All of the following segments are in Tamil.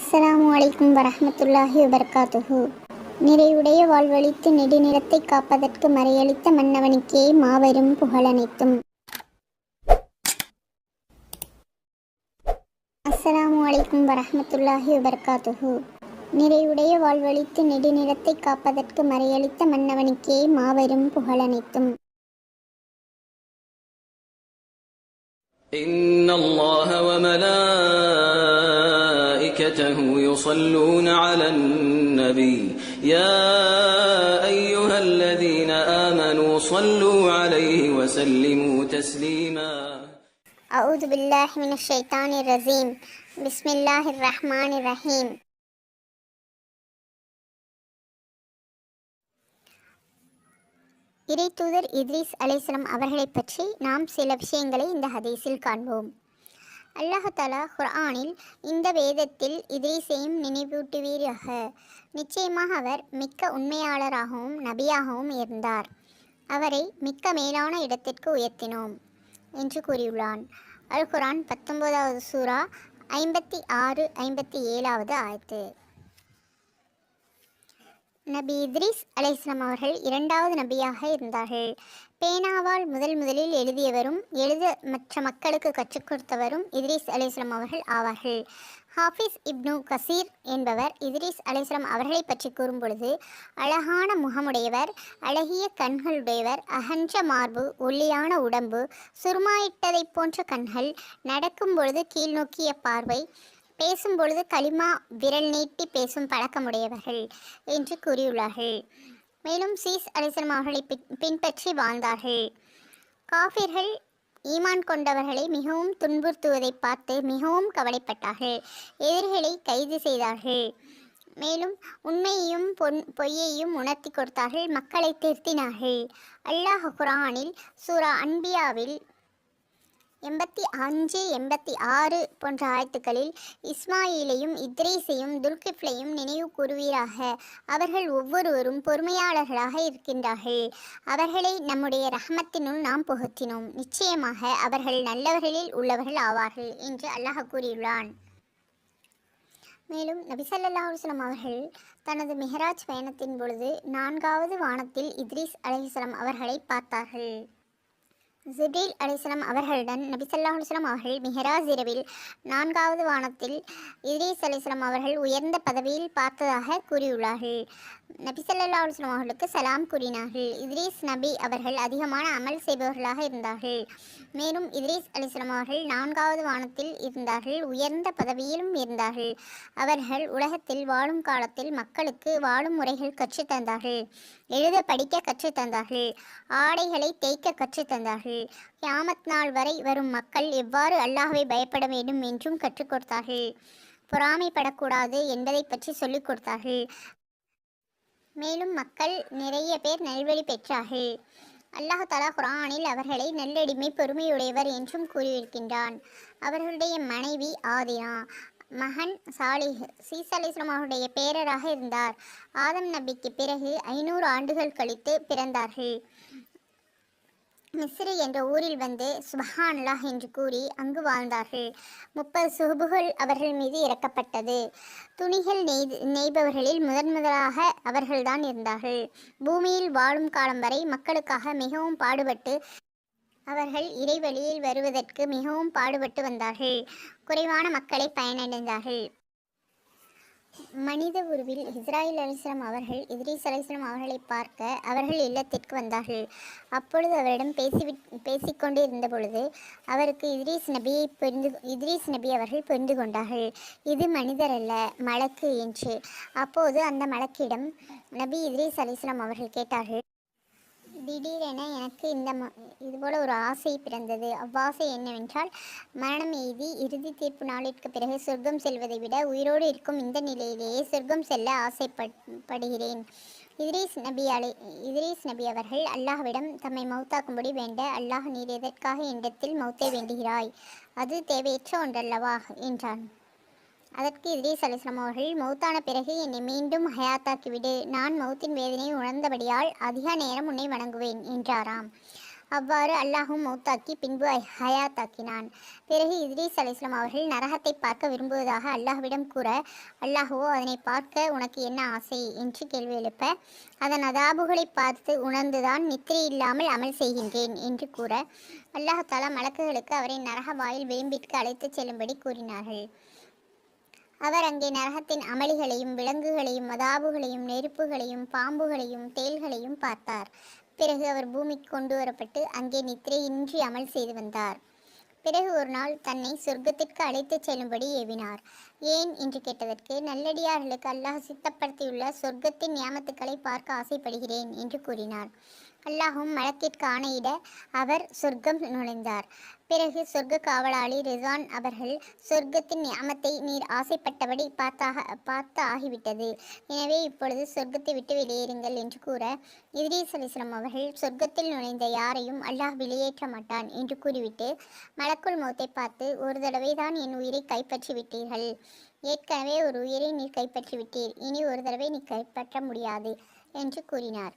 அஸ்ஸலாமு அலைக்கும் வரஹ்மத்துல்லாஹி வபரகாத்துஹு நிறைவுடைய வாழ்வழித்து நெடுநிறத்தை காப்பதற்கு மறையளித்த மன்னவனுக்கே மாபெரும் புகழனைத்தும் அஸ்ஸலாமு அலைக்கும் வரஹ்மத்துல்லாஹி வபரகாத்துஹு நிறைவுடைய வாழ்வழித்து நெடுநிறத்தை காப்பதற்கு மறையளித்த மன்னவனுக்கே மாபெரும் புகழனைத்தும் إن الله وملائكته يصلون على النبي يا أيها الذين آمنوا صلوا عليه وسلموا تسليما أعوذ بالله من الشيطان الرجيم بسم الله الرحمن الرحيم இறைத்தூதர் இத்ரீஸ் அலைஹிஸ்ஸலாம் அவர்களைப் பற்றி நாம் சில விஷயங்களை இந்த ஹதீஸில் காண்போம் அல்லாஹாலா குர்ஆனில் இந்த வேதத்தில் இதிரிசையும் நினைவூட்டுவீராக. நிச்சயமாக அவர் மிக்க உண்மையாளராகவும் நபியாகவும் இருந்தார். அவரை மிக்க மேலான இடத்திற்கு உயர்த்தினோம் என்று கூறியுள்ளான். அல் குரான் பத்தொன்பதாவது சூரா ஐம்பத்தி ஆறு ஐம்பத்தி ஏழாவது ஆயத்து. நபி இத்ரிஸ் அலைஹிஸ்லாம் அவர்கள் இரண்டாவது நபியாக இருந்தார்கள். பேனாவால் முதல் முதலில் எழுதியவரும் எழுத மற்ற மக்களுக்கு கற்றுக் கொடுத்தவரும் இத்ரிஸ் அலைஹிஸ்லாம் அவர்கள் ஆவார்கள். ஹாஃபிஸ் இப்னு கசீர் என்பவர் இத்ரிஸ் அலைஹிஸ்லாம் அவர்களை பற்றி கூறும்பொழுது அழகான முகமுடையவர் அழகிய கண்களுடையவர் அகன்ற மார்பு ஒல்லியான உடம்பு சுருமாயிட்டதைப் போன்ற கண்கள் நடக்கும் பொழுது கீழ்நோக்கிய பார்வை பேசும் பொழுது களிமா விரல் நீட்டி பேசும் பழக்கமுடையவர்கள் என்று கூறியுள்ளார்கள். மேலும் சீஸ் அலிசலம் அவர்களை பின்- பின்பற்றி வாழ்ந்தார்கள். காஃபிர்கள் ஈமான் கொண்டவர்களை மிகவும் துன்புறுத்துவதை பார்த்து மிகவும் கவலைப்பட்டார்கள். எதிரிகளை கைது செய்தார்கள். மேலும் உண்மையையும் பொன் பொய்யையும் உணர்த்தி கொடுத்தார்கள். மக்களை திருத்தினார்கள். அல்லாஹ் குரானில் சூரா அன்பியாவில் எண்பத்தி அஞ்சு எண்பத்தி ஆறு போன்ற ஆயத்துக்களில் இஸ்மாயிலையும் இத்ரீஸையும் துல்கிஃப்லையும் நினைவு கூறுவீராக. அவர்கள் ஒவ்வொருவரும் பொறுமையாளர்களாக இருக்கின்றார்கள். அவர்களை நம்முடைய ரஹமத்தினுள் நாம் புகுத்தினோம். நிச்சயமாக அவர்கள் நல்லவர்களில் உள்ளவர்கள் ஆவார்கள் என்று அல்லாஹ் கூறியுள்ளான். மேலும் நபிசல்லா அலுவலம் அவர்கள் தனது மெஹராஜ் பயணத்தின் பொழுது நான்காவது வானத்தில் இத்ரீஸ் அலைஹிஸ்ஸலாம் அவர்களை பார்த்தார்கள். ஜிப்ரீல் அலிஸ்லாம் அவர்களுடன் நபிசல்லாஹ் ஸல்லல்லாஹு அவர்கள் மிஹராஜ் இரவில் நான்காவது வானத்தில் இத்ரீஸ் அலிஸ்லாம் அவர்கள் உயர்ந்த பதவியில் பார்த்ததாக கூறியுள்ளார்கள். நபிசல்லா அலுவலம் அவர்களுக்கு சலாம் கூறினார்கள். இத்ரீஸ் நபி அவர்கள் அதிகமான அமல் செய்பவர்களாக இருந்தார்கள். மேலும் இத்ரீஸ் அலிஸ்லாம் அவர்கள் நான்காவது வானத்தில் இருந்தார்கள் உயர்ந்த பதவியிலும் இருந்தார்கள். அவர்கள் உலகத்தில் வாழும் காலத்தில் மக்களுக்கு வாழும் முறைகள் கற்றுத்தந்தார்கள் எழுத படிக்க கற்றுத்தந்தார்கள் ஆடைகளை தேய்க்க கற்றுத்தந்தார்கள் கியாமத் நாள் வரை வரும் மக்கள் எவ்வாறு அல்லாஹ்வை பயப்பட வேண்டும் என்றும் கற்றுக் கொடுத்தார்கள். பொறாமைப்படக்கூடாது என்பதை பற்றி சொல்லிக் கொடுத்தார்கள். மேலும் மக்கள் நிறைய பேர் நல்வழி பெற்றார்கள். அல்லாஹ் தலா குரானில் அவர்களை நல்லடிமை பொறுமையுடையவர் என்றும் கூறியிருக்கின்றான். அவர்களுடைய மனைவி ஆதினா. மகன் சாலிஹ் சீஸ் அலிஸ்லாம் அவருடைய பேரராக இருந்தார். ஆதம் நபிக்கு பிறகு ஐநூறு ஆண்டுகள் கழித்து பிறந்தார்கள். மிஸ்ரி என்ற ஊரில் வந்து சுபஹானல்லாஹ் என்று கூறி அங்கு வாழ்ந்தார்கள். முப்பது சுகுபுகள் அவர்கள் மீது இறக்கப்பட்டது. துணிகள் நெய் நெய்பவர்களில் முதன் முதலாக அவர்கள்தான் இருந்தார்கள். பூமியில் வாழும் காலம் வரை மக்களுக்காக மிகவும் பாடுபட்டு அவர்கள் இறைவழியில் வருவதற்கு மிகவும் பாடுபட்டு வந்தார்கள். குறைவான மக்களை பயனடைந்தார்கள். மனித உருவில் இஸ்ராயில் அலிஸ்லாம் அவர்கள் இத்ரீஸ் அலிஸ்லாம் அவர்களை பார்க்க அவர்கள் இல்லத்திற்கு வந்தார்கள். அப்பொழுது அவரிடம் பேசிவி பேசிக்கொண்டு இருந்த பொழுது அவருக்கு இத்ரீஸ் நபியை புரிந்து இத்ரீஸ் நபி அவர்கள் புரிந்து கொண்டார்கள். இது மனிதர் அல்ல மலக்கு என்று. அப்போது அந்த மலக்கிடம் நபி இத்ரீஸ் அலிஸ்லாம் அவர்கள் கேட்டார்கள் திடீரென எனக்கு இந்த ம இதுபோல ஒரு ஆசை பிறந்தது. அவ்வாசை என்னவென்றால் மரணம் எய்தி இறுதி தீர்ப்பு நாளிற்கு பிறகு சொர்க்கம் செல்வதை விட உயிரோடு இருக்கும் இந்த நிலையிலேயே சொர்க்கம் செல்ல ஆசைப்படுகிறேன் இத்ரீஸ் நபி அலை இத்ரீஸ் நபி அவர்கள் அல்லாஹ்விடம் தம்மை மௌத்தாக்கும்படி வேண்ட அல்லாஹ் நீர் எதற்காக என்னிடத்தில் மௌத்தை வேண்டுகிறாய்? அது தேவையற்ற ஒன்றல்லவா? என்றான். அதற்கு இத்ரீஸ் அலிஸ்லாம் அவர்கள் மௌத்தான பிறகு என்னை மீண்டும் ஹயாத்தாக்கிவிடு. நான் மௌத்தின் வேதனையை உணர்ந்தபடியால் அதிக நேரம் உன்னை வணங்குவேன் என்றாராம். அவ்வாறு அல்லாஹும் மௌத்தாக்கி பின்பு ஹயாத்தாக்கினான். பிறகு இத்ரீஸ் அலிஸ்லாம் அவர்கள் நரகத்தை பார்க்க விரும்புவதாக அல்லாஹ்விடம் கூற அல்லாஹுவோ அதனை பார்க்க உனக்கு என்ன ஆசை? என்று கேள்வி எழுப்ப அதன் அதாபுகளை பார்த்து உணர்ந்துதான் நித்திரை இல்லாமல் அமல் செய்கின்றேன் என்று கூற அல்லாஹ் தாலா மலக்குகளுக்கு அவரை நரக வாயில் விளிம்பிற்கு அழைத்துச் செல்லும்படி கூறினார்கள். அவர் அங்கே நரகத்தின் அமளிகளையும் விலங்குகளையும் மதாபுகளையும் நெருப்புகளையும் பாம்புகளையும் தேள்களையும் பார்த்தார். பிறகு அவர் பூமிக்கு கொண்டு வரப்பட்டு அங்கே நித்திரையின்றி அமல் செய்து வந்தார். பிறகு ஒரு நாள் தன்னை சொர்க்கத்திற்கு அழைத்துச் செல்லும்படி ஏவினார். ஏன்? என்று கேட்டதற்கு நல்லடியார்களுக்கு அல்லாஹ் சித்தப்படுத்தியுள்ள சொர்க்கத்தின் நியமத்துக்களை பார்க்க ஆசைப்படுகிறேன் என்று கூறினார். அல்லாஹும் மலக்கிற்கு ஆணையிட அவர் சொர்க்கம் நுழைந்தார். பிறகு சொர்க்க காவலாளி ரிசான் அவர்கள் சொர்க்கத்தின் நியமத்தை நீர் ஆசைப்பட்டபடி பார்த்தாக பார்த்து ஆகிவிட்டது. எனவே இப்பொழுது சொர்க்கத்தை விட்டு வெளியேறுங்கள் என்று கூற இதிரீஸ் அலிஸ்லாம் அவர்கள் சொர்க்கத்தில் நுழைந்த யாரையும் அல்லாஹ் வெளியேற்ற மாட்டான் என்று கூறிவிட்டு மலக்குள் மௌத்தை பார்த்து ஒரு தடவை தான் என் உயிரை கைப்பற்றி விட்டீர்கள். ஏற்கனவே ஒரு உயிரை நீர் கைப்பற்றி விட்டீர். இனி ஒரு தடவை நீ கைப்பற்ற முடியாது என்று கூறினார்.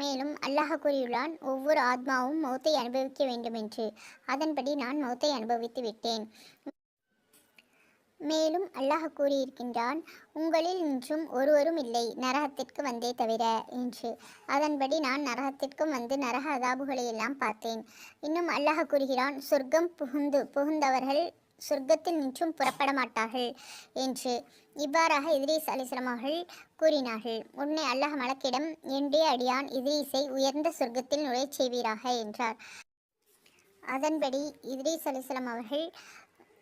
மேலும் அல்லாஹ் கூறியுள்ளான் ஒவ்வொரு ஆத்மாவும் மௌத்தை அனுபவிக்க வேண்டும் என்று அதன்படி நான் மௌத்தை அனுபவித்து விட்டேன். மேலும் அல்லாஹ் கூறியிருக்கின்றான் உங்களில் இன்றும் ஒருவரும் இல்லை நரகத்திற்கு வந்தே தவிர என்று. அதன்படி நான் நரகத்திற்கும் வந்து நரக அதாபுகளை எல்லாம் பார்த்தேன். இன்னும் அல்லாஹ் கூறுகிறான் சொர்க்கம் புகுந்து புகுந்தவர்கள் சொர்க்கத்தில் நின்றும் புறப்பட மாட்டார்கள் என்று இவ்வாறாக இத்ரீஸ் அலிஸ்லாம் அவர்கள் கூறினார்கள். உன்னை அல்லாஹ் மலக்கிடம் என்றே அடியான் இத்ரீஸை உயர்ந்த சொர்க்கத்தில் நுழைச் செய்வீராக என்றார். அதன்படி இத்ரீஸ் அலிஸ்லாம் அவர்கள்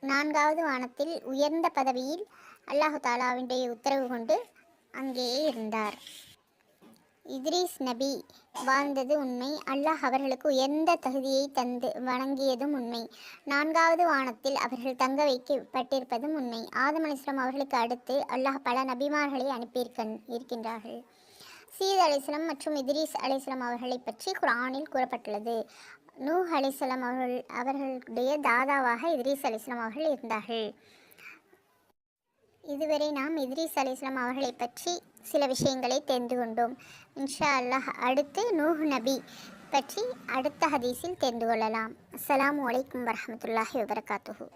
நான்காவது வானத்தில் உயர்ந்த பதவியில் அல்லாஹு தாலாவினுடைய உத்தரவு கொண்டு அங்கேயே இருந்தார். இத்ரீஸ் நபி வாழ்ந்தது உண்மை. அல்லாஹ் அவர்களுக்கு உயர்ந்த தகுதியை தந்து வணங்கியதும் உண்மை. நான்காவது வானத்தில் அவர்கள் தங்க வைக்கப்பட்டிருப்பதும் உண்மை. ஆதம் அலிஸ்லாம் அவர்களுக்கு அடுத்து அல்லாஹ் பல நபிமார்களை அனுப்பியிருக்கன் இருக்கின்றார்கள். சீத் அலிஸ்லாம் மற்றும் இத்ரீஸ் அலிஸ்லாம் அவர்களை பற்றி குரானில் கூறப்பட்டுள்ளது. நூஹ் அலிஸ்லாம் அவர்கள் அவர்களுடைய தாதாவாக இத்ரீஸ் அலிஸ்லாம் அவர்கள் இருந்தார்கள். இதுவரை நாம் இத்ரீஸ் அலிஸ்லாம் அவர்களை பற்றி சில விஷயங்களை தெரிந்து கொண்டோம். இன்ஷா அல்லாஹ் அடுத்து நூஹ் நபி பற்றி அடுத்த ஹதீஸில் தெரிந்து கொள்ளலாம். அஸ்லாம் வலைக்கம் வரமத்துல்லாஹி வபரகாத்துஹு.